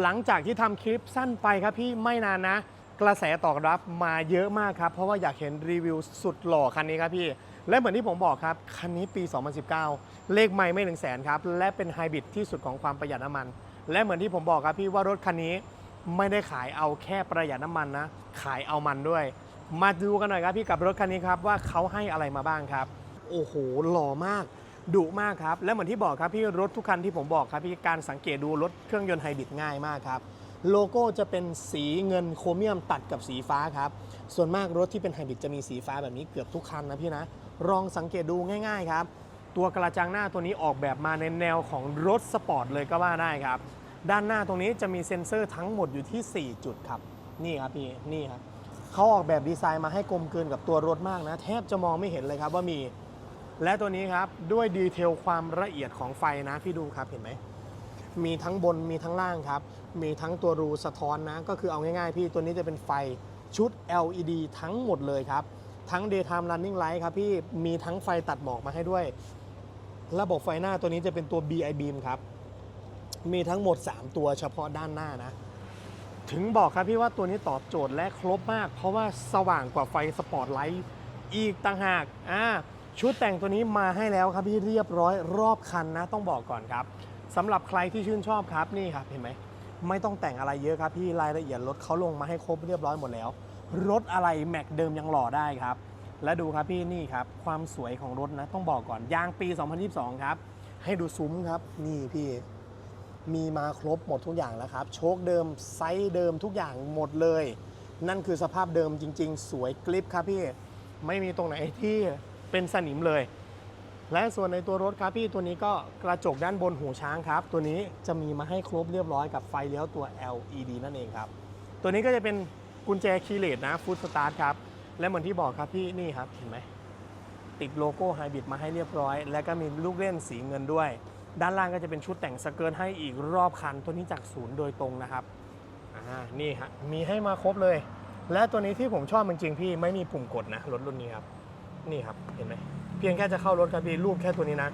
หลังจากที่ทำคลิปสั้นไปครับพี่ไม่นานนะ กระแสตอบรับมาเยอะมากครับ เพราะว่าอยากเห็นรีวิวสุดหล่อคันนี้ครับพี่ และเหมือนที่ผมบอกครับ คันนี้ปี 2019 เลขไม่ไม่ถึงแสนครับ และเป็นไฮบริดที่สุดของความประหยัดน้ำมัน และเหมือนที่ผมบอกครับพี่ว่ารถคันนี้ไม่ได้ขายเอาแค่ประหยัดน้ำมันนะ ขายเอามันด้วย มาดูกันหน่อยครับพี่กับรถคันนี้ครับว่าเขาให้อะไรมาบ้างครับ โอ้โหหล่อมาก ดุมากครับ และเหมือนที่บอกครับพี่รถทุกคันที่ผมบอกครับพี่การสังเกตดูรถเครื่องยนต์ไฮบริดง่ายมากครับ โลโก้จะเป็นสีเงินโครเมียมตัดกับสีฟ้าครับ ส่วนมากรถที่เป็นไฮบริดจะมีสีฟ้าแบบนี้เกือบทุกคันนะพี่นะลองสังเกตดูง่ายๆครับ ตัวกระจังหน้าตัวนี้ออกแบบมาในแนวของรถสปอร์ตเลยก็ว่าได้ครับ ด้านหน้าตรงนี้จะมีเซ็นเซอร์ทั้งหมดอยู่ที่ 4 จุดครับ นี่ครับพี่นี่ครับเขาออกแบบดีไซน์มาให้กลมเกลืนกับตัวรถมากนะ แทบจะมองไม่เห็นเลยครับว่ามี และตัวนี้ครับด้วยดีเทลความละเอียดของไฟนะพี่ดูครับเห็นไหมมีทั้งบนมีทั้งล่างครับ มีทั้งตัวรูสะท้อนนะ ก็คือเอาง่ายๆ พี่ตัวนี้จะเป็นไฟชุด LED ทั้งหมดเลยครับ ทั้ง daytime running light ครับพี่มีทั้งไฟตัดหมอกมาให้ด้วย ระบบไฟหน้าตัวนี้จะเป็นตัว BI beam ครับ มีทั้งหมด 3 ตัวเฉพาะด้านหน้านะ ถึงบอกครับพี่ว่าตัวนี้ตอบโจทย์และครบมาก เพราะว่าสว่างกว่าไฟสปอตไลท์อีกต่างหากอ่า ชุดแต่งตัวนี้มาให้แล้วครับพี่เรียบร้อยรอบคันนะ ต้องบอกก่อนครับสำหรับใครที่ชื่นชอบครับนี่ครับเห็นไหมไม่ต้องแต่งอะไรเยอะครับพี่รายละเอียดรถเขาลงมาให้ครบเรียบร้อยหมดแล้ว รถอะไรแม็กเดิมยังหล่อได้ครับ และดูครับพี่นี่ครับ ความสวยของรถนะ ต้องบอกก่อนยางปี 2022 ครับ ให้ดูซุ้มครับนี่พี่ มีมาครบหมดทุกอย่างแล้วครับ โชคเดิมไซส์เดิมทุกอย่างหมดเลย นั่นคือสภาพเดิมจริง ๆ สวยกลิปครับพี่ไม่มีตรงไหนที่ เป็นสนิมเลย และส่วนในตัวรถครับพี่ตัวนี้ก็กระจกด้านบนหูช้างครับ ตัวนี้จะมีมาให้ครบเรียบร้อยกับไฟเลี้ยวตัว LED นั่นเองครับ ตัวนี้ก็จะเป็นกุญแจคีย์เลสนะฟุตสตาร์ทครับ และเหมือนที่บอกครับพี่นี่ครับเห็นไหมติดโลโก้ไฮบริดมาให้เรียบร้อย แล้วก็มีลูกเล่นสีเงินด้วย ด้านล่างก็จะเป็นชุดแต่งสเกิร์ตให้อีกรอบคัน ตัวนี้จากศูนย์โดยตรงนะครับอ่านี่ฮะมีให้มาครบเลย และตัวนี้ที่ผมชอบจริงๆพี่ไม่มีปุ่มกดนะรถรุ่นนี้ครับ นี่ครับเห็นไหมเพียงแค่จะเข้ารถครับพี่รูปแค่ตัวนี้นะ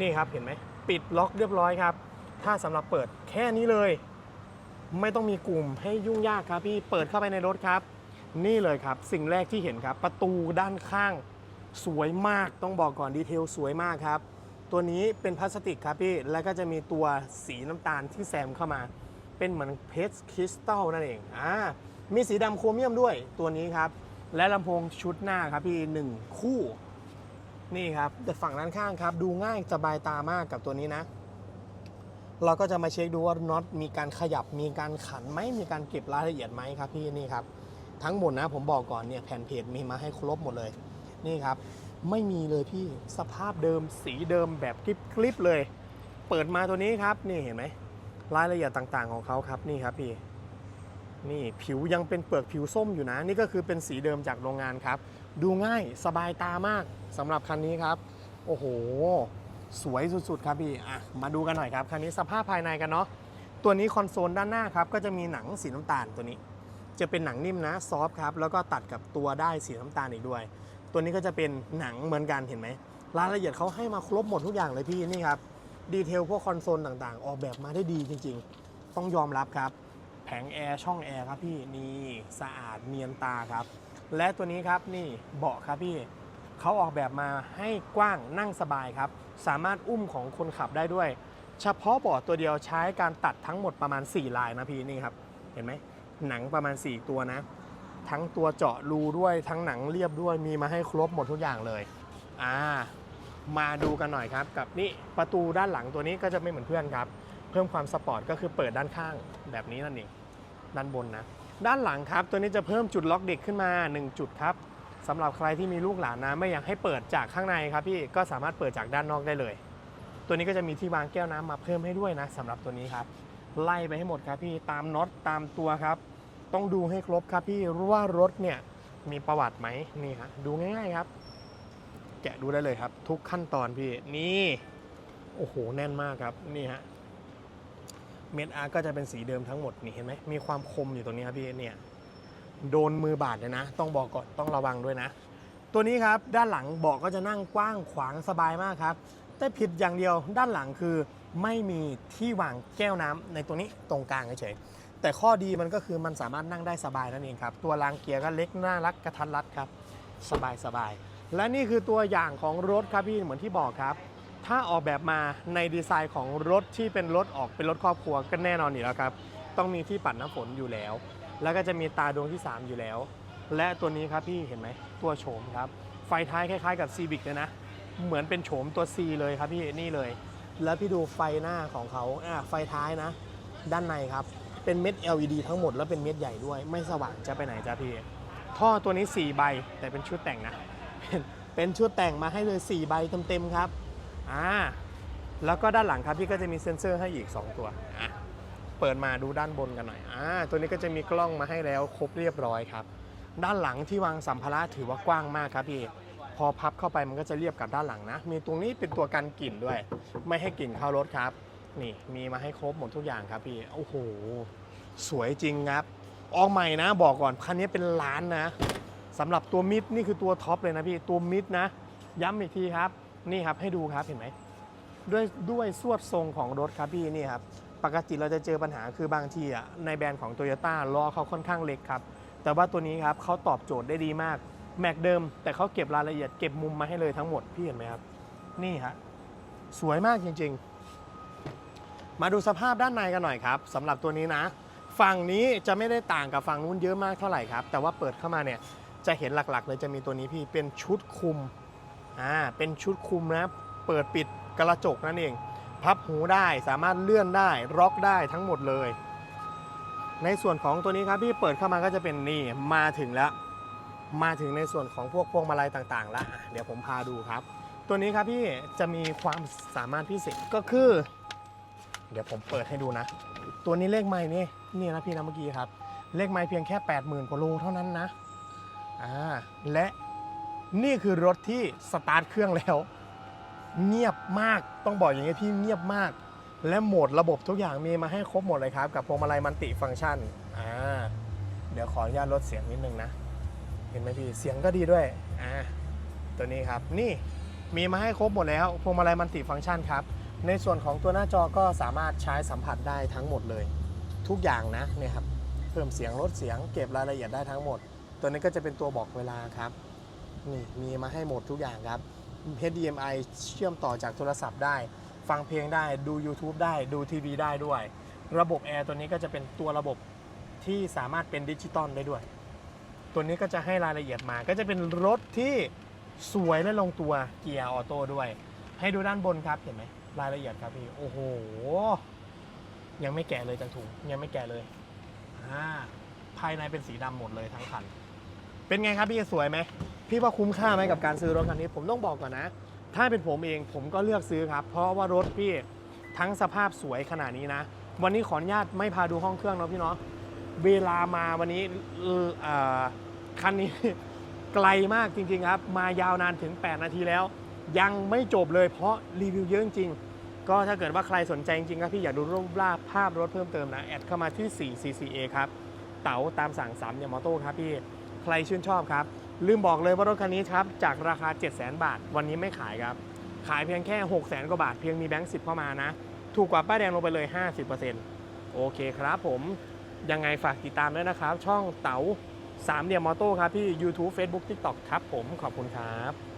นี่ครับเห็นไหมปิดล็อกเรียบร้อยครับ ถ้าสำหรับเปิดแค่นี้เลย ไม่ต้องมีกลุ่มให้ยุ่งยากครับพี่เปิดเข้าไปในรถครับ นี่เลยครับ สิ่งแรกที่เห็นครับ ประตูด้านข้าง สวยมากต้องบอกก่อนดีเทลสวยมากครับ ตัวนี้เป็นพลาสติกครับพี่แล้วก็จะมีตัวสีน้ำตาลที่แซมเข้ามา เป็นเหมือนเพชรคริสตัลนั่นเองอ่ามีสีดำโครเมียมด้วยตัวนี้ครับ และลำโพงชุดหน้าครับพี่หนึ่งคู่ นี่ครับแต่ฝั่งด้านข้างครับ ดูง่ายสบายตามากกับตัวนี้นะ เราก็จะมาเช็คดูว่าน็อตมีการขยับมีการขันไหมมีการเก็บรายละเอียดไหมครับพี่นี่ครับ ทั้งหมดนะผมบอกก่อนเนี่ยแผ่นเพจมีมาให้ครบหมดเลย นี่ครับ ไม่มีเลยพี่สภาพเดิมสีเดิมแบบกริบกริบเลย เปิดมาตัวนี้ครับ นี่เห็นไหมรายละเอียดต่างๆของเขาครับนี่ครับพี่ นี่ผิวยังเป็นเปลือกผิวส้มอยู่นะ นี่ก็คือเป็นสีเดิมจากโรงงานครับ ดูง่ายสบายตามากสำหรับคันนี้ครับ โอ้โห สวยสุดๆ ครับพี่อะมาดูกันหน่อยครับ คันนี้สภาพภายในกันเนาะตัวนี้คอนโซลด้านหน้าครับ ก็จะมีหนังสีน้ำตาลตัวนี้ จะเป็นหนังนิ่มนะซอฟครับแล้วก็ตัดกับตัวได้สีน้ำตาลอีกด้วย ตัวนี้ก็จะเป็นหนังเหมือนกันเห็นไหมรายละเอียดเขาให้มาครบหมดทุกอย่างเลยพี่นี่ครับดีเทลพวกคอนโซลต่างๆ ออกแบบมาได้ดีจริง ๆ ต้องยอมรับครับ งแอร์ช่องแอร์ครับพี่นี่สะอาดเนียนตาครับ และตัวนี้ครับนี่เบาะครับพี่เขาออกแบบมาให้กว้างนั่งสบายครับ สามารถอุ้มของคนขับได้ด้วย เฉพาะเบาะตัวเดียวใช้การตัดทั้งหมดประมาณ 4 ลายนะพี่นี่ครับ เห็นไหมหนังประมาณ 4 ตัวนะ ทั้งตัวเจาะรูด้วยทั้งหนังเรียบด้วยมีมาให้ครบหมดทุกอย่างเลยอ่ามาดูกันหน่อยครับ กับนี่ประตูด้านหลังตัวนี้ก็จะไม่เหมือนเพื่อนครับ เพิ่มความสปอร์ตก็คือเปิดด้านข้างแบบนี้นั่นเอง ด้านบนนะ ด้านหลังครับตัวนี้จะเพิ่มจุดล็อกเด็กขึ้นมา 1 จุดครับสำหรับใครที่มีลูกหลานนะไม่อยากให้เปิดจากข้างในครับพี่ก็สามารถเปิดจากด้านนอกได้เลย ตัวนี้ก็จะมีที่วางแก้วน้ำมาเพิ่มให้ด้วยนะสำหรับตัวนี้ครับ ไล่ไปให้หมดครับพี่ตามน็อตตามตัวครับ ต้องดูให้ครบครับพี่ว่ารถเนี่ยมีประวัติไหมนี่ครดูง่ายๆครับ แกะดูได้เลยครับ ทุกขั้นตอนพี่นี่โอ้โหแน่นมากครับนี่ฮะ เม็ดอาร์ก็จะเป็นสีเดิมทั้งหมดนี่เห็นไหมมีความคมอยู่ตรงนี้ครับพี่เนี่ยโดนมือบาดเลยนะ ต้องบอกก่อนต้องระวังด้วยนะ ตัวนี้ครับด้านหลังเบาะก็จะนั่งกว้างขวางสบายมากครับ แต่ผิดอย่างเดียวด้านหลังคือไม่มีที่วางแก้วน้ำในตัวนี้ตรงกลางเฉยแต่ข้อดีมันก็คือมันสามารถนั่งได้สบายนั่นเองครับตัวรางเกียร์ก็เล็กน่ารักกระทัดรัดครับ สบายสบายและนี่คือตัวอย่างของรถครับพี่เหมือนที่บอกครับ ถ้าออกแบบมาในดีไซน์ของรถที่เป็นรถออกเป็นรถครอบครัวก็แน่นอนอยู่แล้วครับ ต้องมีที่ปัดน้ำฝนอยู่แล้ว แล้วก็จะมีตาดวงที่ 3 อยู่แล้ว และตัวนี้ครับพี่เห็นไหมตัวโฉมครับ ไฟท้ายคล้ายๆกับ Civic เลยนะ เหมือนเป็นโฉมตัว C เลยครับพี่นี่เลย แล้วพี่ดูไฟหน้าของเขาอะไฟท้ายนะ ด้านในครับ เป็นเม็ด LED ทั้งหมดแล้วเป็นเม็ดใหญ่ด้วย ไม่สว่างจะไปไหนจ้าพี่ท่อตัวนี้ 4 ใบแต่เป็นชุดแต่งนะเป็นเป็นชุดแต่งมาให้เลย 4 ใบเต็มๆครับ อ่าแล้วก็ด้านหลังครับพี่ก็จะมีเซ็นเซอร์ให้อีก 2 ตัวอะเปิดมาดูด้านบนกันหน่อยอ่าตัวนี้ก็จะมีกล้องมาให้แล้วครบเรียบร้อยครับ ด้านหลังที่วางสัมภาระถือว่ากว้างมากครับพี่พอพับเข้าไปมันก็จะเรียบกับด้านหลังนะ มีตรงนี้เป็นตัวกันกลิ่นด้วย ไม่ให้กลิ่นเข้ารถครับ นี่มีมาให้ครบหมดทุกอย่างครับพี่โอ้โห สวยจริงครับ ออกใหม่นะ บอกก่อนคันนี้เป็นล้านนะสำหรับตัวมิดนี่คือตัวท็อปเลยนะพี่ตัวมิดนะ ย้ำอีกทีครับ นี่ครับให้ดูครับเห็นไหมด้วยด้วยสวดทรงของรถครับพี่นี่ครับปกติเราจะเจอปัญหาคือบางทีอะในแบรนด์ของ t o y ยต้าล้อเขาค่อนข้างเล็กครับ แต่ว่าตัวนี้ครับเขาตอบโจทย์ได้ดีมาก แม็กเดิม แต่เขาเก็บรายละเอียดเก็บมุมมาให้เลยทั้งหมด พี่เห็นไหมครับ นี่ฮะสวยมากจริง ๆ มาดูสภาพด้านในกันหน่อยครับสำหรับตัวนี้นะ ฝั่งนี้จะไม่ได้ต่างกับฝั่งนู้นเยอะมากเท่าไหร่ครับ แต่ว่าเปิดเข้ามาเนี่ยจะเห็นหลักๆ เลยจะมีตัวนี้พี่เป็นชุดคุม อ่าเป็นชุดคุมนะเปิดปิดกระจกนั่นเอง พับหูได้สามารถเลื่อนได้ล็อกได้ทั้งหมดเลย ในส่วนของตัวนี้ครับพี่เปิดเข้ามาก็จะเป็นนี่มาถึงแล้ว มาถึงในส่วนของพวกพวงมาลัยต่างๆแล้วอะเดี๋ยวผมพาดูครับ ตัวนี้ครับพี่จะมีความสามารถพิเศษก็คือ เดี๋ยวผมเปิดให้ดูนะ ตัวนี้เลขไม้นี่นี่นะพี่นะเมื่อกี้ครับ เลขไม้เพียงแค่ 80,000กว่าโลเท่านั้นนะอ่าและ นี่คือรถที่สตาร์ทเครื่องแล้ว เงียบมากต้องบอกอย่างนี้พี่เงียบมาก และโหมดระบบทุกอย่างมีมาให้ครบหมดเลยครับ กับพวงมาลัยมันติฟังก์ชันอ่าเดี๋ยวขออนุญาตลดเสียงนิดนึงนะ เห็นไหมพี่เสียงก็ดีด้วยอ่าตัวนี้ครับนี่มีมาให้ครบหมดแล้วพวงมาลัยมันติฟังก์ชันครับ ในส่วนของตัวหน้าจอก็สามารถใช้สัมผัสได้ทั้งหมดเลย ทุกอย่างนะเนี่ยครับเพิ่มเสียงลดเสียงเก็บรายละเอียดได้ทั้งหมด ตัวนี้ก็จะเป็นตัวบอกเวลาครับ นี่มีมาให้หมดทุกอย่างครับ HDMI เชื่อมต่อจากโทรศัพท์ได้ ฟังเพลงได้ดู YouTube ได้ดูทีวีได้ด้วย ระบบแอร์ตัวนี้ก็จะเป็นตัวระบบที่สามารถเป็นดิจิตอลได้ด้วย ตัวนี้ก็จะให้รายละเอียดมา ก็จะเป็นรถที่สวยและลงตัวเกียร์ออโต้ด้วย ให้ดูด้านบนครับเห็นไหมรายละเอียดครับพี่ โอ้โห ยังไม่แกะเลยจังถุงยังไม่แกะเลยอ่าภายในเป็นสีดำหมดเลยทั้งคัน เป็นไงครับพี่สวยไหมพี่ว่าคุ้มค่าไหมกับการซื้อรถคันนี้ ผมต้องบอกก่อนนะ ถ้าเป็นผมเองผมก็เลือกซื้อครับ เพราะว่ารถพี่ทั้งสภาพสวยขนาดนี้นะ วันนี้ขออนุญาตไม่พาดูห้องเครื่องเนาะพี่เนาะเวลามาวันนี้คันนี้ไกลมากจริงๆครับ มายาวนานถึง 8 นาทีแล้ว ยังไม่จบเลยเพราะรีวิวเยอะจริงก็ถ้าเกิดว่าใครสนใจจริงๆครับพี่อยากดูรูปร่างภาพรถเพิ่มเติมนะ แอดเข้ามาที่ 4 CCA ครับ เต๋าตามสั่ง3ยามอโต้ครับพี่ ใครชื่นชอบครับ ลืมบอกเลยว่ารถคันนี้ครับ จากราคา 7 0 0 0 0 0 บาท วันนี้ไม่ขายครับ ขายเพียงแค่ 6 0 0 0 0 กว่าบาท เพียงมีแบงค์สิเข้ามานะ ถูกกว่าป้ายแดงลงไปเลย 50%โอเคครับผม ยังไงฝากติดตามด้วยนะครับ ช่องเต๋าสามเหลี่ยมมอโต้ครับพี่ YouTube Facebook TikTok ครับผมขอบคุณครับ